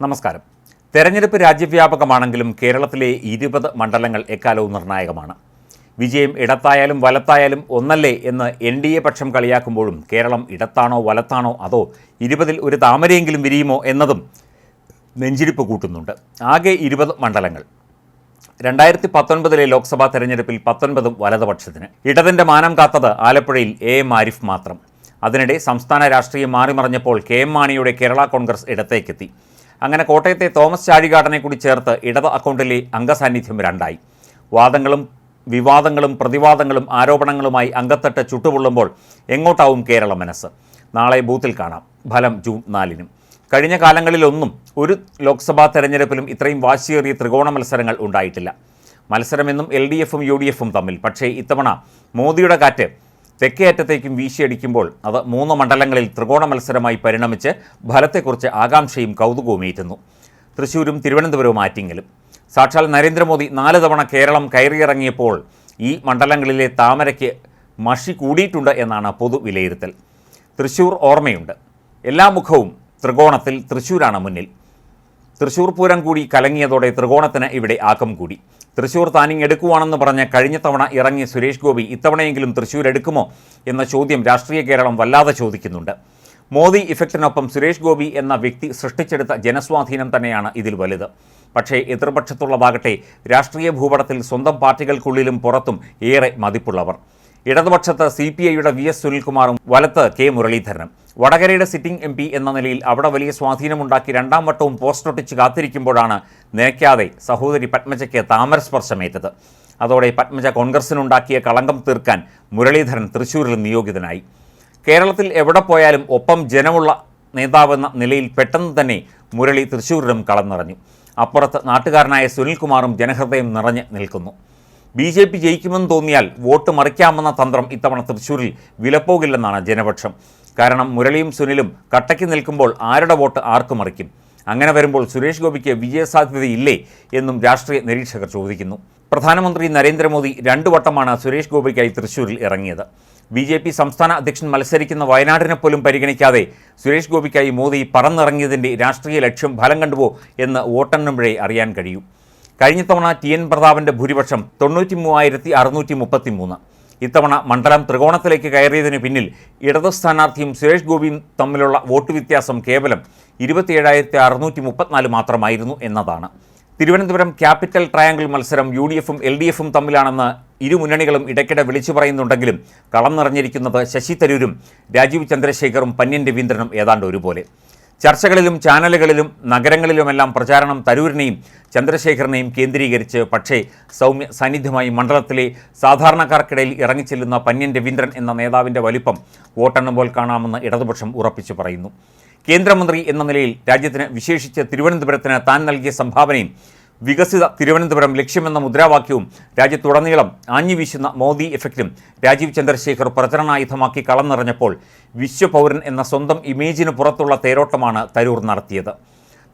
നമസ്കാരം. തെരഞ്ഞെടുപ്പ് രാജ്യവ്യാപകമാണെങ്കിലും കേരളത്തിലെ ഇരുപത് മണ്ഡലങ്ങൾ എക്കാലവും നിർണായകമാണ്. വിജയം ഇടത്തായാലും വലത്തായാലും ഒന്നല്ലേ എന്ന് എൻ ഡി എ പക്ഷം കളിയാക്കുമ്പോഴും കേരളം ഇടത്താണോ വലത്താണോ അതോ ഇരുപതിൽ ഒരു താമരയെങ്കിലും വിരിയുമോ എന്നതും നെഞ്ചിരിപ്പ് കൂട്ടുന്നുണ്ട്. ആകെ ഇരുപത് മണ്ഡലങ്ങൾ. രണ്ടായിരത്തി പത്തൊൻപതിലെ ലോക്സഭാ തെരഞ്ഞെടുപ്പിൽ പത്തൊൻപതും വലതുപക്ഷത്തിന്. ഇടതിന്റെ മാനം കാത്തത് ആലപ്പുഴയിൽ എ എം ആരിഫ് മാത്രം. അതിനിടെ സംസ്ഥാന രാഷ്ട്രീയം മാറിമറിഞ്ഞപ്പോൾ കെ എം മാണിയുടെ കേരള കോൺഗ്രസ് ഇടത്തേക്കെത്തി. അങ്ങനെ കോട്ടയത്തെ തോമസ് ചാഴികാടനെ കൂടി ചേർത്ത് ഇടത് അക്കൗണ്ടിലെ അംഗസാന്നിധ്യം രണ്ടായി. വാദങ്ങളും വിവാദങ്ങളും പ്രതിവാദങ്ങളും ആരോപണങ്ങളുമായി അംഗത്തട്ട് ചുട്ടുപൊള്ളുമ്പോൾ എങ്ങോട്ടാവും കേരള മനസ്സ്? നാളെ ബൂത്തിൽ കാണാം. ഫലം ജൂൺ നാലിനും. കഴിഞ്ഞ കാലങ്ങളിലൊന്നും ഒരു ലോക്സഭാ തെരഞ്ഞെടുപ്പിലും ഇത്രയും വാശിയേറിയ ത്രികോണ മത്സരങ്ങൾ ഉണ്ടായിട്ടില്ല. മത്സരമെന്നും എൽ ഡി എഫും യു ഡി എഫും തമ്മിൽ. പക്ഷേ ഇത്തവണ മോദിയുടെ കാറ്റ് തെക്കേ അറ്റത്തേക്കും വീശിയടിക്കുമ്പോൾ അത് മൂന്ന് മണ്ഡലങ്ങളിൽ ത്രികോണ മത്സരമായി പരിണമിച്ച് ഫലത്തെക്കുറിച്ച് ആകാംക്ഷയും കൗതുകവുമേറ്റുന്നു തൃശൂരും തിരുവനന്തപുരവും ആറ്റിങ്ങലും. സാക്ഷാൽ നരേന്ദ്രമോദി നാല് തവണ കേരളം കയറിയിറങ്ങിയപ്പോൾ ഈ മണ്ഡലങ്ങളിലെ താമരയ്ക്ക് മഷി കൂടിയിട്ടുണ്ട് എന്നാണ് പൊതു വിലയിരുത്തൽ. തൃശൂർ ഓർമ്മയുണ്ട്. എല്ലാ മുഖവും ത്രികോണത്തിൽ തൃശൂരാണ് മുന്നിൽ. തൃശൂർ പൂരം കൂടി കലങ്ങിയതോടെ ത്രികോണത്തിന് ഇവിടെ ആക്കം കൂടി. തൃശൂർ താനിങ് എടുക്കുവാണെന്ന് പറഞ്ഞ് കഴിഞ്ഞ തവണ ഇറങ്ങിയ സുരേഷ് ഗോപി ഇത്തവണയെങ്കിലും തൃശൂർ എടുക്കുമോ എന്ന ചോദ്യം രാഷ്ട്രീയ കേരളം വല്ലാതെ ചോദിക്കുന്നുണ്ട്. മോദി ഇഫക്റ്റിനൊപ്പം സുരേഷ് ഗോപി എന്ന വ്യക്തി സൃഷ്ടിച്ചെടുത്ത ജനസ്വാധീനം തന്നെയാണ് ഇതിൽ വലുത്. പക്ഷേ എതിർപക്ഷത്തുള്ളതാകട്ടെ രാഷ്ട്രീയ ഭൂപടത്തിൽ സ്വന്തം പാർട്ടികൾക്കുള്ളിലും പുറത്തും ഏറെ മതിപ്പുള്ളവർ. ഇടതുപക്ഷത്ത് സി പി ഐയുടെ വി എസ് സുനിൽകുമാറും വലത്ത് കെ മുരളീധരനും. വടകരയുടെ സിറ്റിംഗ് എം പി എന്ന നിലയിൽ അവിടെ വലിയ സ്വാധീനമുണ്ടാക്കി രണ്ടാം വട്ടവും പോസ്റ്റൊട്ടിച്ച് കാത്തിരിക്കുമ്പോഴാണ് നിലയ്ക്കാതെ സഹോദരി പത്മജയ്ക്ക് താമരസ്പർശമേറ്റത് അതോടെ പത്മജ കോൺഗ്രസിനുണ്ടാക്കിയ കളങ്കം തീർക്കാൻ മുരളീധരൻ തൃശൂരിൽ നിയോഗിതനായി. കേരളത്തിൽ എവിടെ പോയാലും ഒപ്പം ജനമുള്ള നേതാവെന്ന നിലയിൽ പെട്ടെന്ന് തന്നെ മുരളി തൃശൂരിലും കളം നിറഞ്ഞു അപ്പുറത്ത് നാട്ടുകാരനായ സുനിൽകുമാറും ജനഹൃദയം നിറഞ്ഞ് നിൽക്കുന്നു. ബി ജെ പി ജയിക്കുമെന്ന് തോന്നിയാൽ വോട്ട് മറിക്കാമെന്ന തന്ത്രം ഇത്തവണ തൃശ്ശൂരിൽ വിലപ്പോകില്ലെന്നാണ് ജനപക്ഷം. കാരണം മുരളിയും സുനിലും കട്ടയ്ക്ക് നിൽക്കുമ്പോൾ ആരുടെ വോട്ട് ആർക്കും മറിക്കും? അങ്ങനെ വരുമ്പോൾ സുരേഷ് ഗോപിക്ക് വിജയസാധ്യതയില്ലേ എന്നും രാഷ്ട്രീയ നിരീക്ഷകർ ചോദിക്കുന്നു. പ്രധാനമന്ത്രി നരേന്ദ്രമോദി രണ്ടു വട്ടമാണ് സുരേഷ് ഗോപിക്കായി തൃശൂരിൽ ഇറങ്ങിയത്. ബി ജെ പി സംസ്ഥാന അധ്യക്ഷൻ മത്സരിക്കുന്ന വയനാടിനെ പോലും പരിഗണിക്കാതെ സുരേഷ് ഗോപിക്കായി മോദി പറന്നിറങ്ങിയതിന്റെ രാഷ്ട്രീയ ലക്ഷ്യം ഫലം കണ്ടുവോ എന്ന് വോട്ടെണ്ണുമ്പോഴേ അറിയാൻ കഴിയൂ. കഴിഞ്ഞ തവണ ടി എൻ പ്രതാപന്റെ ഭൂരിപക്ഷം തൊണ്ണൂറ്റി മൂവായിരത്തി അറുന്നൂറ്റി മുപ്പത്തി മൂന്ന് ഇത്തവണ മണ്ഡലം ത്രികോണത്തിലേക്ക് കയറിയതിന് പിന്നിൽ ഇടതു സ്ഥാനാർത്ഥിയും സുരേഷ് ഗോപിയും തമ്മിലുള്ള വോട്ട് വ്യത്യാസം കേവലം ഇരുപത്തിയേഴായിരത്തി അറുന്നൂറ്റി മുപ്പത്തിനാല് മാത്രമായിരുന്നു എന്നതാണ്. തിരുവനന്തപുരം ക്യാപിറ്റൽ ട്രയാങ്കിൾ മത്സരം യു ഡി എഫും എൽ ഡി എഫും തമ്മിലാണെന്ന് ഇരു മുന്നണികളും ഇടയ്ക്കിടെ വിളിച്ചു പറയുന്നുണ്ടെങ്കിലും കളം നിറഞ്ഞിരിക്കുന്നത് ശശി തരൂരും രാജീവ് ചന്ദ്രശേഖറും പന്യൻ രവീന്ദ്രനും ഏതാണ്ട് ഒരുപോലെ. ചർച്ചകളിലും ചാനലുകളിലും നഗരങ്ങളിലുമെല്ലാം പ്രചാരണം തരൂരിനെയും ചന്ദ്രശേഖരനെയും കേന്ദ്രീകരിച്ച് പക്ഷേ സൗമ്യ സാന്നിധ്യമായി മണ്ഡലത്തിലെ സാധാരണക്കാർക്കിടയിൽ ഇറങ്ങിച്ചെല്ലുന്ന പന്യൻ രവീന്ദ്രൻ എന്ന നേതാവിന്റെ വലിപ്പം വോട്ടെണ്ണുമ്പോൾ കാണാമെന്ന് ഇടതുപക്ഷം ഉറപ്പിച്ചു പറയുന്നു. കേന്ദ്രമന്ത്രി എന്ന നിലയിൽ രാജ്യത്തിന് വിശേഷിച്ച് തിരുവനന്തപുരത്തിന് താൻ നൽകിയ സംഭാവനയും വികസിത തിരുവനന്തപുരം ലക്ഷ്യമെന്ന മുദ്രാവാക്യവും രാജ്യത്തുടനീളം ആഞ്ഞുവീശുന്ന മോദി എഫക്റ്റും രാജീവ് ചന്ദ്രശേഖർ പ്രചരണായുധമാക്കി കളം നിറഞ്ഞപ്പോൾ വിശ്വപൗരൻ എന്ന സ്വന്തം ഇമേജിന് പുറത്തുള്ള തേരോട്ടമാണ് തരൂർ നടത്തിയത്.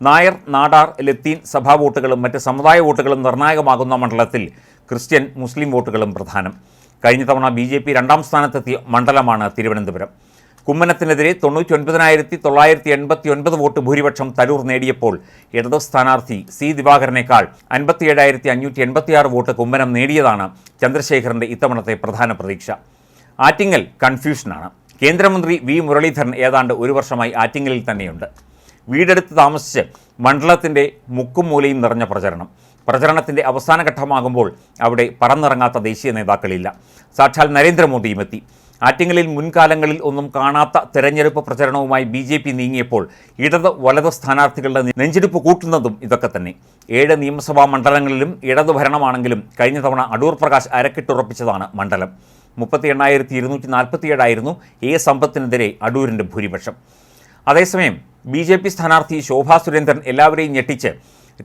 നായർ നാടാർ ലത്തീൻ സഭാ വോട്ടുകളും മറ്റ് സമുദായ വോട്ടുകളും നിർണായകമാകുന്ന മണ്ഡലത്തിൽ ക്രിസ്ത്യൻ മുസ്ലിം വോട്ടുകളും പ്രധാനം. കഴിഞ്ഞ തവണ ബി രണ്ടാം സ്ഥാനത്തെത്തിയ മണ്ഡലമാണ് തിരുവനന്തപുരം. കുമ്മനത്തിനെതിരെ തൊണ്ണൂറ്റി ഒൻപതിനായിരത്തി തൊള്ളായിരത്തി എൺപത്തി ഒൻപത് വോട്ട് ഭൂരിപക്ഷം തരൂർ നേടിയപ്പോൾ ഇടതു സ്ഥാനാർത്ഥി സി ദിവാകരനേക്കാൾ അൻപത്തിയേഴായിരത്തി അഞ്ഞൂറ്റി എൺപത്തിയാറ് വോട്ട് കുമ്മനം നേടിയതാണ് ചന്ദ്രശേഖരന്റെ ഇത്തവണത്തെ പ്രധാന പ്രതീക്ഷ. ആറ്റിങ്ങൽ കൺഫ്യൂഷനാണ്. കേന്ദ്രമന്ത്രി വി മുരളീധരൻ ഏതാണ്ട് ഒരു വർഷമായി ആറ്റിങ്ങലിൽ തന്നെയുണ്ട്. വീടെടുത്ത് താമസിച്ച് മണ്ഡലത്തിന്റെ മുക്കും മൂലയും നിറഞ്ഞ പ്രചരണം. പ്രചരണത്തിന്റെ അവസാന ഘട്ടമാകുമ്പോൾ അവിടെ പറന്നിറങ്ങാത്ത ദേശീയ നേതാക്കളില്ല. സാക്ഷാൽ നരേന്ദ്രമോദിയും എത്തി. ആറ്റിങ്ങലിൽ മുൻകാലങ്ങളിൽ ഒന്നും കാണാത്ത തെരഞ്ഞെടുപ്പ് പ്രചരണവുമായി ബി ജെ പി നീങ്ങിയപ്പോൾ ഇടത് വലത് സ്ഥാനാർത്ഥികളുടെ നെഞ്ചെടുപ്പ് കൂട്ടുന്നതും ഇതൊക്കെ തന്നെ. ഏഴ് നിയമസഭാ മണ്ഡലങ്ങളിലും ഇടത് ഭരണമാണെങ്കിലും കഴിഞ്ഞ തവണ അടൂർ പ്രകാശ് അരക്കിട്ടുറപ്പിച്ചതാണ് മണ്ഡലം. മുപ്പത്തി എണ്ണായിരത്തി ഇരുന്നൂറ്റി നാൽപ്പത്തിയേഴായിരുന്നു എ സമ്പത്തിനെതിരെ അടൂരിന്റെ ഭൂരിപക്ഷം. അതേസമയം ബി ജെ പി സ്ഥാനാർത്ഥി ശോഭാ സുരേന്ദ്രൻ എല്ലാവരെയും ഞെട്ടിച്ച്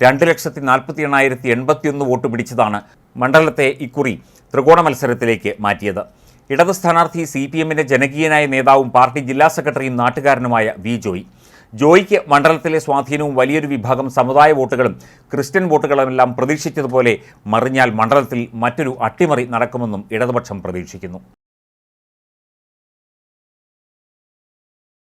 രണ്ട് ലക്ഷത്തി നാൽപ്പത്തി എണ്ണായിരത്തി എൺപത്തിയൊന്ന് വോട്ട് പിടിച്ചതാണ് മണ്ഡലത്തെ ഇക്കുറി ത്രികോണ മത്സരത്തിലേക്ക് മാറ്റിയത്. ഇടത് സ്ഥാനാർത്ഥി സി പി എമ്മിന്റെ ജനകീയനായ നേതാവും പാർട്ടി ജില്ലാ സെക്രട്ടറിയും നാട്ടുകാരനുമായ വി ജോയി. ജോയിക്ക് മണ്ഡലത്തിലെ സ്വാധീനവും വലിയൊരു വിഭാഗം സമുദായ വോട്ടുകളും ക്രിസ്ത്യൻ വോട്ടുകളുമെല്ലാം പ്രതീക്ഷിച്ചതുപോലെ മറിഞ്ഞാൽ മണ്ഡലത്തിൽ മറ്റൊരു അട്ടിമറി നടക്കുമെന്നും ഇടതുപക്ഷം പ്രതീക്ഷിക്കുന്നു.